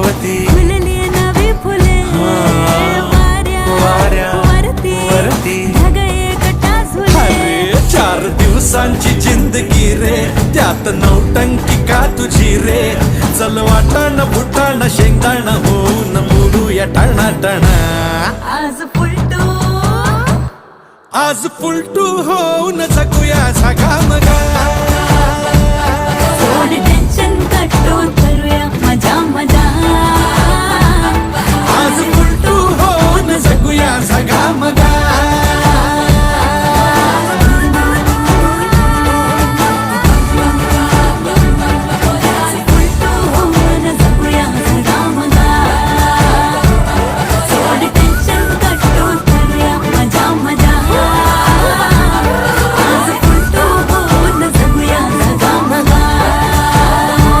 भवती फुलली नवी फुले वरती. वरती. चार दिवसांची जिंदगी रे. त्यात नौटंकी का तुझी रे? चल वाटाण फुटाण शेंगदाण होऊन बोलूया टाणा टाणा आज फुलटू. आज पुलटू होऊन जगूया झगा मगा